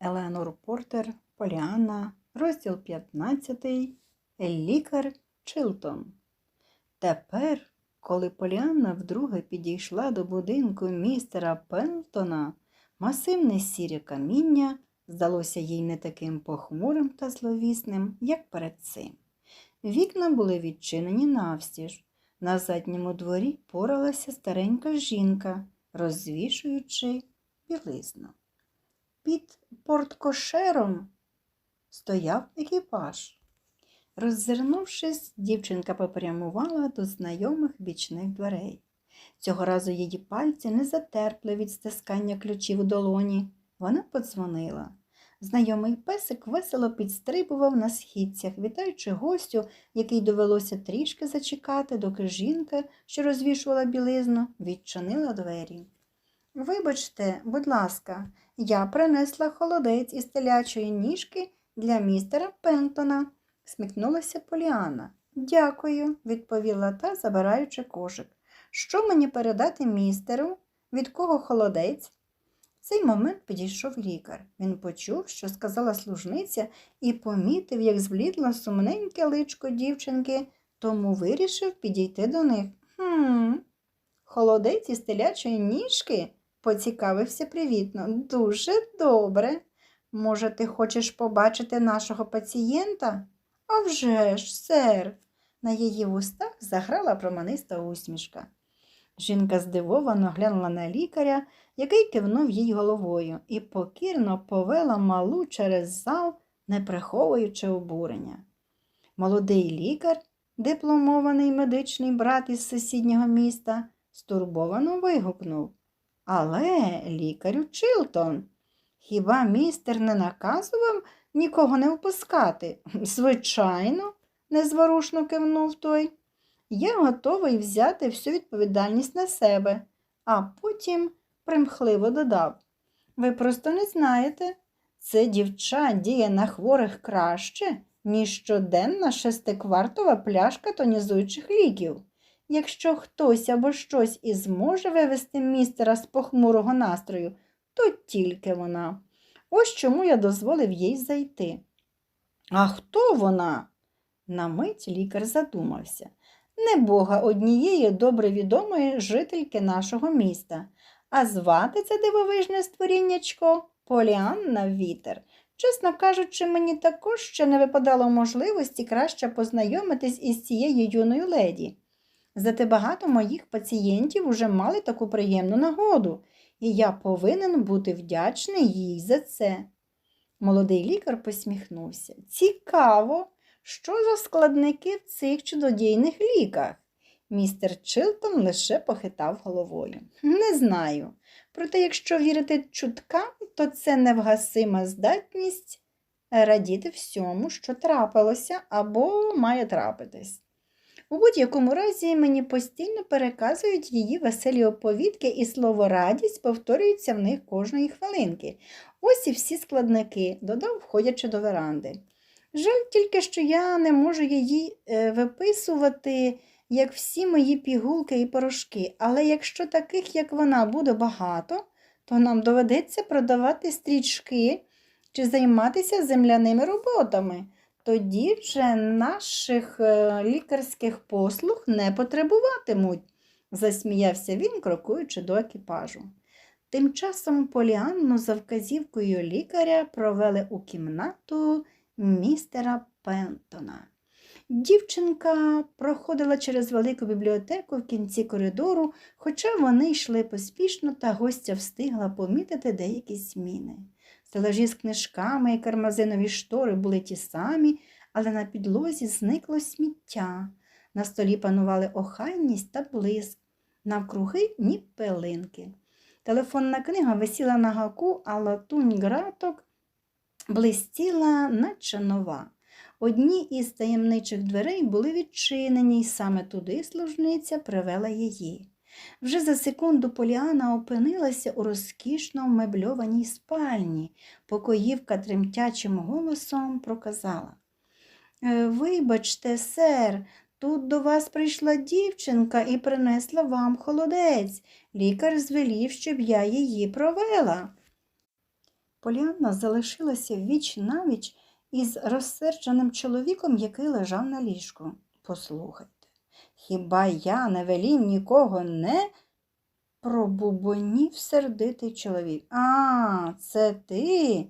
Еленор Портер, Поліанна, розділ 15, Лікар Чилтон. Тепер, коли Поліанна вдруге підійшла до будинку містера Пентона, масивне сіре каміння здалося їй не таким похмурим та зловісним, як перед цим. Вікна були відчинені навстіж. На задньому дворі поралася старенька жінка, розвішуючи білизну. Під порткошером стояв екіпаж. Роззирнувшись, дівчинка попрямувала до знайомих бічних дверей. Цього разу її пальці не затерпли від стискання ключів у долоні. Вона подзвонила. Знайомий песик весело підстрибував на східцях, вітаючи гостю, який довелося трішки зачекати, доки жінка, що розвішувала білизну, відчинила двері. Вибачте, будь ласка, я принесла холодець із телячої ніжки для містера Пентона, сміхнулася Поліана. Дякую, відповіла та, забираючи кошик. Що мені передати містеру? Від кого холодець? В цей момент підійшов лікар. Він почув, що сказала служниця, і помітив, як зблідло сумненьке личко дівчинки, тому вирішив підійти до них. Хм, холодець із телячої ніжки? Поцікавився привітно. Дуже добре. Може, ти хочеш побачити нашого пацієнта? «А вже ж, сер. На її вустах заграла проманиста усмішка. Жінка здивовано глянула на лікаря, який кивнув їй головою, і покірно повела малу через зал, не приховуючи обурення. Молодий лікар, дипломований медичний брат із сусіднього міста, стурбовано вигукнув. Але, лікарю Чилтон, хіба містер не наказував нікого не впускати? Звичайно, незворушно кивнув той. Я готовий взяти всю відповідальність на себе, а потім примхливо додав. Ви просто не знаєте, це дівча діє на хворих краще, ніж щоденна шестиквартова пляшка тонізуючих ліків. Якщо хтось або щось і зможе вивести містера з похмурого настрою, то тільки вона. Ось чому я дозволив їй зайти. А хто вона? На мить лікар задумався. Не бога однієї добре відомої жительки нашого міста, а звати це дивовижне створіннячко Поліанна Вітер. Чесно кажучи, мені також ще не випадало можливості краще познайомитись із цією юною леді. Зате багато моїх пацієнтів уже мали таку приємну нагоду, і я повинен бути вдячний їй за це. Молодий лікар посміхнувся. Цікаво, що за складники в цих чудодійних ліках? Містер Чилтон лише похитав головою. Не знаю. Проте, якщо вірити чуткам, то це невгасима здатність радіти всьому, що трапилося або має трапитись. У будь-якому разі мені постійно переказують її веселі оповідки, і слово радість повторюється в них кожної хвилинки. Ось і всі складники, додав, входячи до веранди. Жаль тільки, що я не можу її е, виписувати, як всі мої пігулки і порошки, але якщо таких, як вона, буде багато, то нам доведеться продавати стрічки чи займатися земляними роботами тоді вже наших е, лікарських послуг не потребуватимуть, засміявся він, крокуючи до екіпажу. Тим часом Поліанну за вказівкою лікаря провели у кімнату містера Пентона. Дівчинка проходила через велику бібліотеку в кінці коридору, хоча вони йшли поспішно, та гостя встигла помітити деякі зміни. Стелажі з книжками і кармазинові штори були ті самі, але на підлозі зникло сміття. На столі панували охайність та блиск, навкруги ні пилинки. Телефонна книга висіла на гаку, а латунь граток блистіла, наче нова. Одні із таємничих дверей були відчинені, і саме туди служниця привела її. Вже за секунду Поліана опинилася у розкішно мебльованій спальні. Покоївка тремтячим голосом проказала. «Е, Вибачте, сер, тут до вас прийшла дівчинка і принесла вам холодець. Лікар звелів, щоб я її провела. Поліанна залишилася віч навіч із розсердженим чоловіком, який лежав на ліжку. Послухайте, хіба я не велів нікого не пробубонів сердитий чоловік. А, це ти.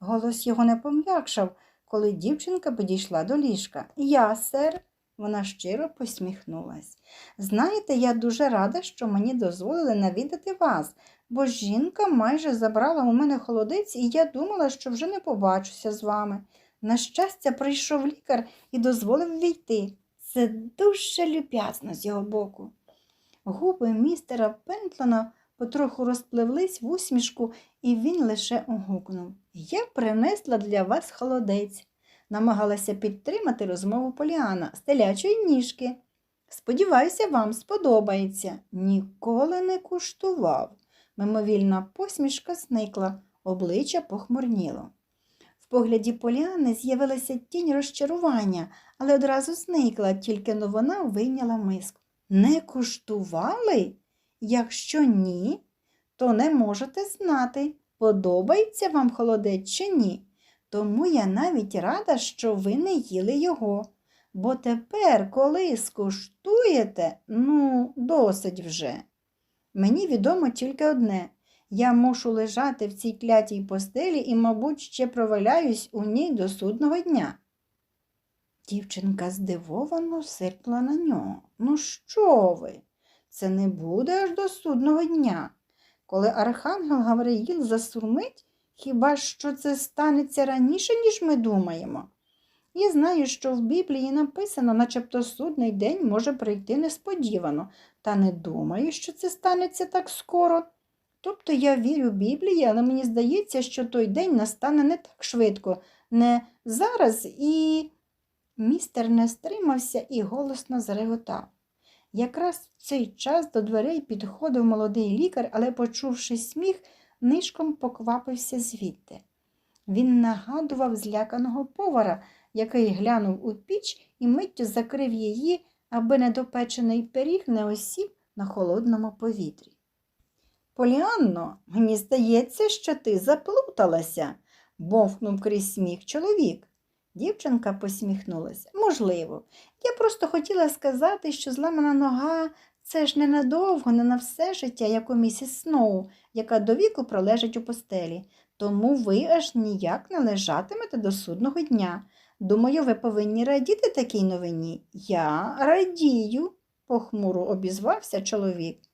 Голос його не пом'якшав, коли дівчинка підійшла до ліжка. Я, сер, вона щиро посміхнулась. Знаєте, я дуже рада, що мені дозволили навідати вас, бо жінка майже забрала у мене холодець, і я думала, що вже не побачуся з вами. На щастя, прийшов лікар і дозволив війти. Це дуже люб'язно з його боку. Губи містера Пентлона потроху розпливлись в усмішку, і він лише огукнув. Я принесла для вас холодець. Намагалася підтримати розмову Поліана з телячої ніжки. Сподіваюся, вам сподобається. Ніколи не куштував. Мимовільна посмішка зникла, обличчя похмурніло. Погляді Поліани з'явилася тінь розчарування, але одразу зникла, тільки но вона вийняла миску. Не куштували? Якщо ні, то не можете знати, подобається вам холодець чи ні. Тому я навіть рада, що ви не їли його. Бо тепер, коли скуштуєте, ну, досить вже. Мені відомо тільки одне я мушу лежати в цій клятій постелі і, мабуть, ще проваляюсь у ній до судного дня. Дівчинка здивовано сиркла на нього. Ну, що ви? Це не буде аж до судного дня. Коли архангел Гавриїл засурмить, хіба що це станеться раніше, ніж ми думаємо? Я знаю, що в Біблії написано, начебто судний день може прийти несподівано, та не думаю, що це станеться так скоро. Тобто я вірю Біблії, але мені здається, що той день настане не так швидко, не зараз і. Містер не стримався і голосно зареготав. Якраз в цей час до дверей підходив молодий лікар, але, почувши сміх, нишком поквапився звідти. Він нагадував зляканого повара, який глянув у піч і миттю закрив її, аби недопечений пиріг не осів на холодному повітрі. Поліанно, мені здається, що ти заплуталася, бовкнув крізь сміх чоловік. Дівчинка посміхнулася. Можливо, я просто хотіла сказати, що зламана нога це ж ненадовго, не на все життя, як у місіс Сноу, яка до віку пролежить у постелі. Тому ви аж ніяк не лежатимете до судного дня. Думаю, ви повинні радіти такій новині. Я радію, похмуро обізвався чоловік.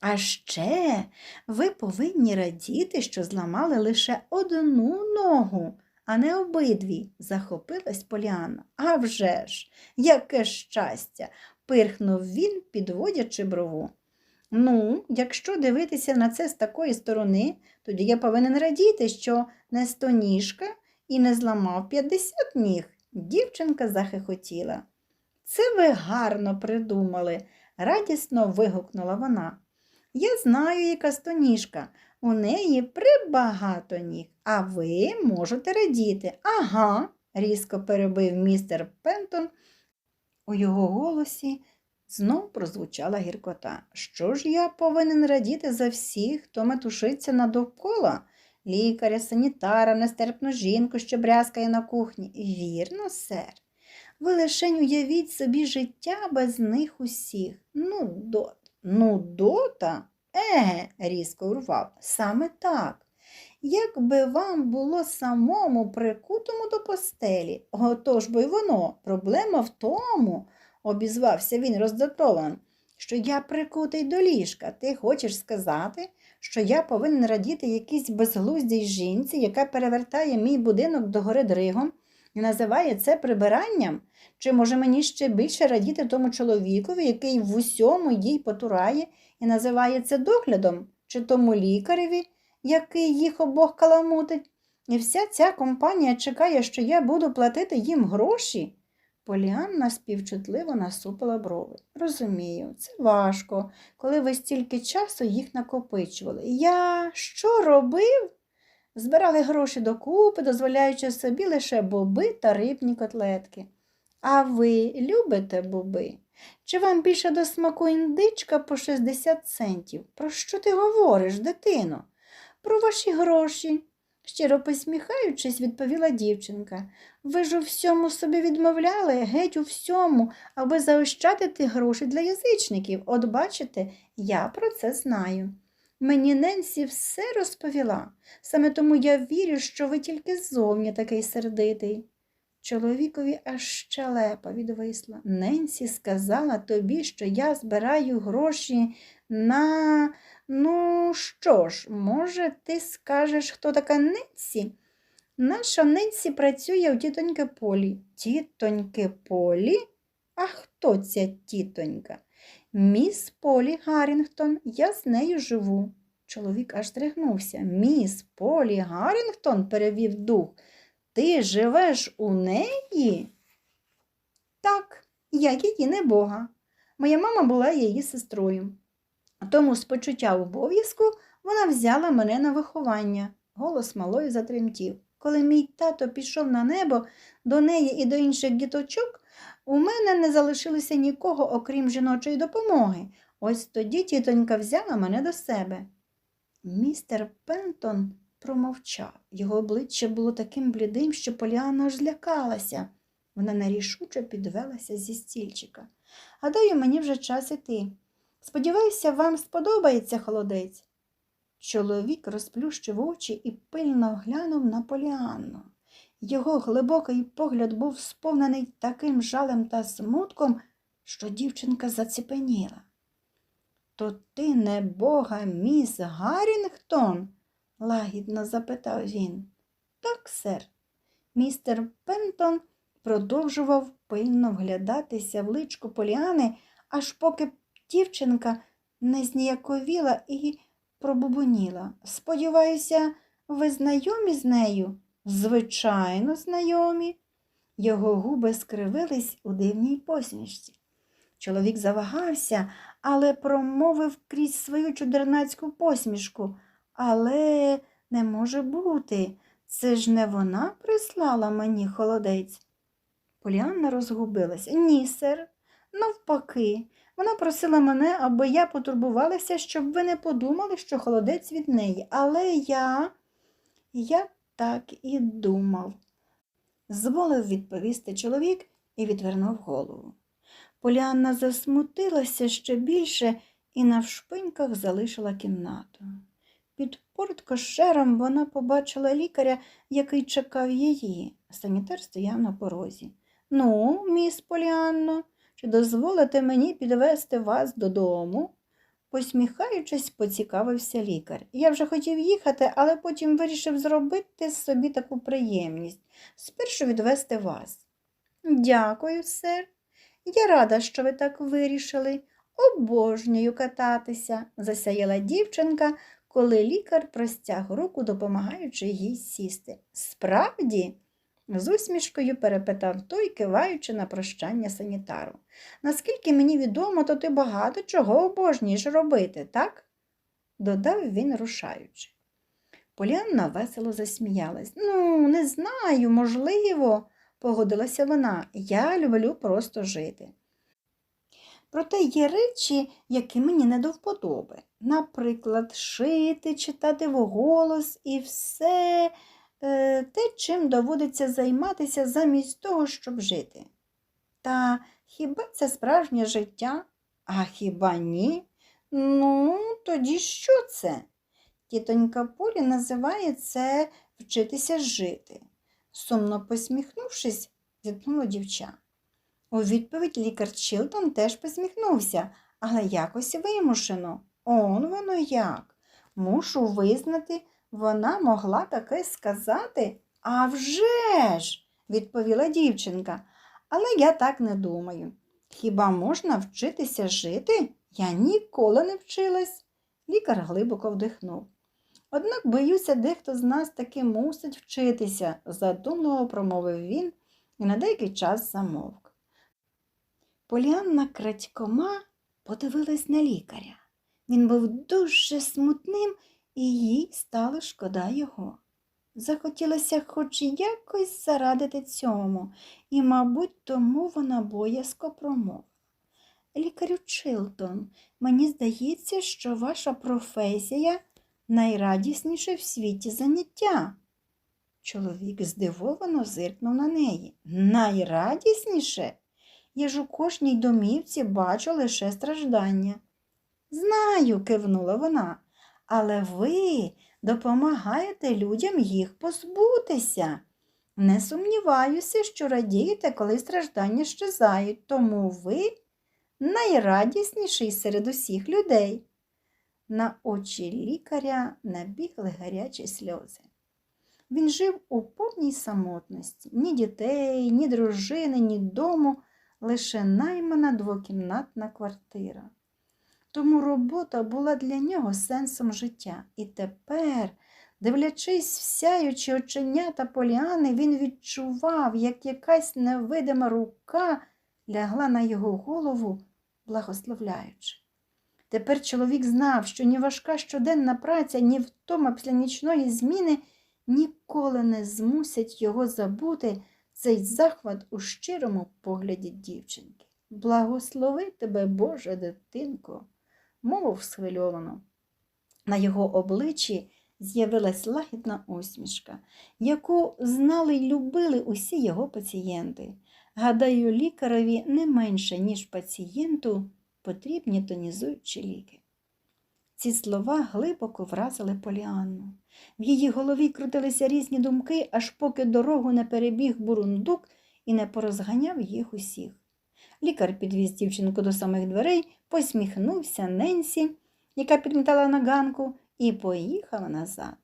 А ще ви повинні радіти, що зламали лише одну ногу, а не обидві, захопилась Поліанна. «А вже ж, яке щастя! пирхнув він, підводячи брову. Ну, якщо дивитися на це з такої сторони, тоді я повинен радіти, що не стоніжка і не зламав 50 ніг. Дівчинка захихотіла. Це ви гарно придумали, радісно вигукнула вона. Я знаю, яка стоніжка. У неї прибагато ніг, а ви можете радіти. Ага, різко перебив містер Пентон. У його голосі знов прозвучала гіркота. Що ж я повинен радіти за всіх, хто метушиться надовкола? Лікаря, санітара, нестерпну жінку, що брязкає на кухні. Вірно, сер. Ви лишень уявіть собі життя без них усіх. Ну, дот, ну, дота. Еге, різко урвав, саме так. Якби вам було самому прикутому до постелі, отож бо й воно, проблема в тому, обізвався він роздратовано, що я прикутий до ліжка. Ти хочеш сказати, що я повинен радіти якійсь безглуздій жінці, яка перевертає мій будинок догори дригом і називає це прибиранням? Чи може мені ще більше радіти тому чоловікові, який в усьому їй потурає і називає це доглядом, чи тому лікареві, який їх обох каламутить? І вся ця компанія чекає, що я буду платити їм гроші. Поліанна співчутливо насупила брови. Розумію, це важко, коли ви стільки часу їх накопичували. Я що робив? Збирали гроші докупи, дозволяючи собі лише боби та рибні котлетки. А ви любите боби? Чи вам більше до смаку індичка по 60 центів? Про що ти говориш, дитино? Про ваші гроші. щиро посміхаючись, відповіла дівчинка. Ви ж у всьому собі відмовляли, геть у всьому, аби заощадити гроші для язичників. От бачите, я про це знаю. Мені Ненсі все розповіла. Саме тому я вірю, що ви тільки ззовні такий сердитий. Чоловікові аж щелепа відвисла. Ненсі сказала тобі, що я збираю гроші на. Ну що ж, може, ти скажеш, хто така Ненсі? Наша Ненсі працює у тітоньки Полі. Тітоньки Полі? А хто ця тітонька? Міс Полі Гаррінгтон, я з нею живу. Чоловік аж здригнувся. Міс Полі Гаррінгтон, перевів дух. Ти живеш у неї? Так, я її небога. Моя мама була її сестрою. Тому з почуття обов'язку вона взяла мене на виховання. Голос малої затремтів. Коли мій тато пішов на небо до неї і до інших діточок, у мене не залишилося нікого, окрім жіночої допомоги. Ось тоді тітонька взяла мене до себе. Містер Пентон промовчав. Його обличчя було таким блідим, що Поліана аж злякалася. Вона нерішуче підвелася зі стільчика. Гадаю, мені вже час іти. Сподіваюся, вам сподобається холодець. Чоловік розплющив очі і пильно глянув на Поліанну. Його глибокий погляд був сповнений таким жалем та смутком, що дівчинка заціпеніла. То ти не бога міс Гаррінгтон? лагідно запитав він. Так, сер. Містер Пентон продовжував пильно вглядатися в личку Поліани, аж поки дівчинка не зніяковіла і пробубоніла. Сподіваюся, ви знайомі з нею? Звичайно, знайомі. Його губи скривились у дивній посмішці. Чоловік завагався, але промовив крізь свою чудернацьку посмішку. Але не може бути. Це ж не вона прислала мені холодець. Поліанна розгубилася. Ні, сер. Навпаки, вона просила мене, аби я потурбувалася, щоб ви не подумали, що холодець від неї. Але я. Я так і думав. Зволив відповісти чоловік і відвернув голову. Поліанна засмутилася ще більше і навшпиньках залишила кімнату. Під порткошером вона побачила лікаря, який чекав її. Санітар стояв на порозі. Ну, міс Поліанно, чи дозволите мені підвести вас додому? Посміхаючись, поцікавився лікар. Я вже хотів їхати, але потім вирішив зробити собі таку приємність спершу відвести вас. Дякую, сер. Я рада, що ви так вирішили. Обожнюю кататися, засяяла дівчинка, коли лікар простяг руку, допомагаючи їй сісти. Справді? З усмішкою перепитав той, киваючи на прощання санітару. Наскільки мені відомо, то ти багато чого обожнюєш робити, так? додав він, рушаючи. Полянна весело засміялась. Ну, не знаю, можливо, погодилася вона. Я люблю просто жити. Проте є речі, які мені не до вподоби. Наприклад, шити, читати вголос і все те, чим доводиться займатися замість того, щоб жити. Та хіба це справжнє життя? А хіба ні? Ну, тоді що це? Тітонька Полі називає це вчитися жити. Сумно посміхнувшись, зіткнула дівча. У відповідь лікар Чилтон теж посміхнувся, але якось вимушено. Он воно як. Мушу визнати, вона могла таке сказати. «А вже ж!» – відповіла дівчинка. Але я так не думаю. Хіба можна вчитися жити? Я ніколи не вчилась. Лікар глибоко вдихнув. Однак, боюся, дехто з нас таки мусить вчитися, задумливо промовив він і на деякий час замовк. Поліанна крадькома подивилась на лікаря. Він був дуже смутним, і їй стало шкода його. Захотілося хоч якось зарадити цьому, і, мабуть, тому вона боязко промовила. Лікарю Чилтон, мені здається, що ваша професія найрадісніше в світі заняття. Чоловік здивовано зиркнув на неї. Найрадісніше? Я ж у кожній домівці бачу лише страждання. Знаю, кивнула вона, але ви допомагаєте людям їх позбутися. Не сумніваюся, що радієте, коли страждання щезають, тому ви найрадісніший серед усіх людей. На очі лікаря набігли гарячі сльози. Він жив у повній самотності, ні дітей, ні дружини, ні дому, лише наймана двокімнатна квартира. Тому робота була для нього сенсом життя. І тепер, дивлячись в оченята Поліани, він відчував, як якась невидима рука лягла на його голову, благословляючи. Тепер чоловік знав, що ні важка щоденна праця, ні втома після нічної зміни ніколи не змусять його забути цей захват у щирому погляді дівчинки. Благослови тебе, Боже, дитинко, мовив схвильовано. На його обличчі з'явилась лагідна усмішка, яку знали й любили усі його пацієнти. Гадаю, лікареві не менше, ніж пацієнту, потрібні тонізуючі ліки. Ці слова глибоко вразили Поліанну. В її голові крутилися різні думки, аж поки дорогу не перебіг бурундук і не порозганяв їх усіх. Лікар підвіз дівчинку до самих дверей, посміхнувся Ненсі, яка підметала на ганку, і поїхала назад.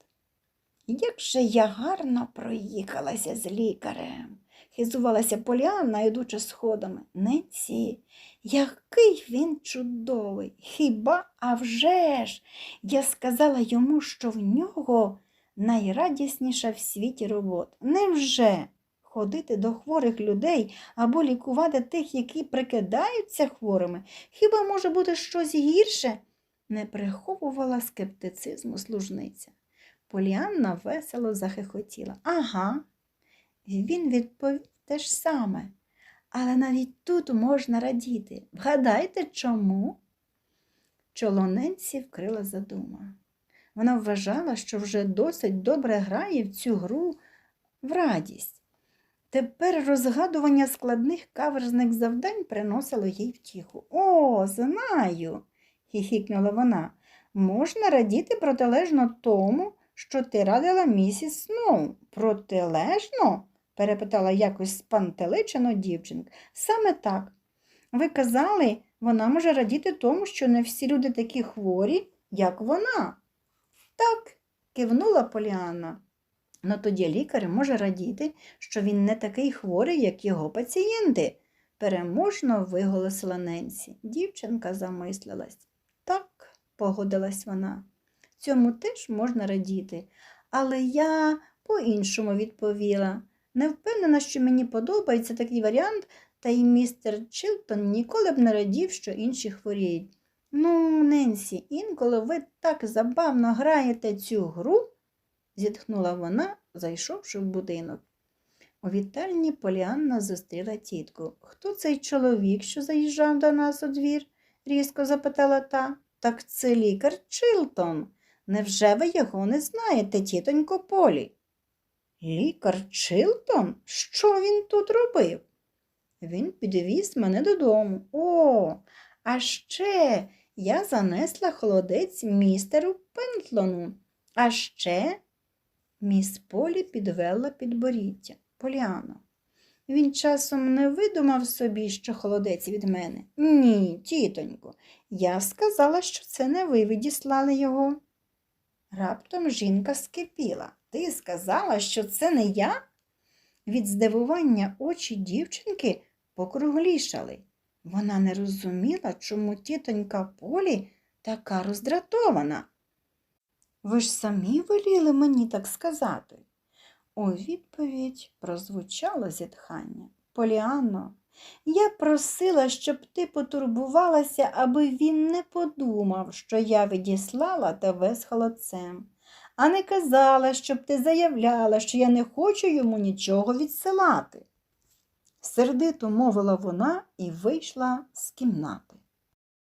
Як же я гарно проїхалася з лікарем, хизувалася Поліанна, йдучи сходами. Ненсі, який він чудовий. Хіба а вже ж? Я сказала йому, що в нього найрадісніша в світі робота. Невже ходити до хворих людей або лікувати тих, які прикидаються хворими? Хіба може бути щось гірше? Не приховувала скептицизму служниця. Поліанна весело захихотіла. Ага. Він відповів те ж саме. Але навіть тут можна радіти. Вгадайте, чому? Чолоненці вкрила задума. Вона вважала, що вже досить добре грає в цю гру в радість. Тепер розгадування складних каверзних завдань приносило їй втіху. О, знаю, хіхікнула вона. Можна радіти протилежно тому, що ти радила місіс Сноу. Протилежно? перепитала якось спантеличено дівчинка. Саме так. Ви казали, вона може радіти тому, що не всі люди такі хворі, як вона. Так, кивнула Поліанна. Ну тоді лікар може радіти, що він не такий хворий, як його пацієнти, переможно виголосила Ненсі. Дівчинка замислилась. Так, погодилась вона. Цьому теж можна радіти, але я по-іншому відповіла. Не впевнена, що мені подобається такий варіант, та й містер Чилтон ніколи б не радів, що інші хворіють. Ну, Ненсі, інколи ви так забавно граєте цю гру, зітхнула вона, зайшовши в будинок. У вітальні Поліанна зустріла тітку. Хто цей чоловік, що заїжджав до нас у двір? різко запитала та. Так це лікар Чилтон. Невже ви його не знаєте, тітонько Полі? Лікар Чилтон? Що він тут робив? Він підвіз мене додому. О, а ще я занесла холодець містеру Пентлону. А ще міс Полі підвела підборіддя. Поліано. Він часом не видумав собі, що холодець від мене. Ні, тітонько, я сказала, що це не ви відіслали його. Раптом жінка скипіла. Ти сказала, що це не я? Від здивування очі дівчинки покруглішали. Вона не розуміла, чому тітонька Полі така роздратована. Ви ж самі веліли мені так сказати. У відповідь прозвучало зітхання. Поліанно, я просила, щоб ти потурбувалася, аби він не подумав, що я відіслала тебе з холодцем, а не казала, щоб ти заявляла, що я не хочу йому нічого відсилати. Сердито мовила вона і вийшла з кімнати.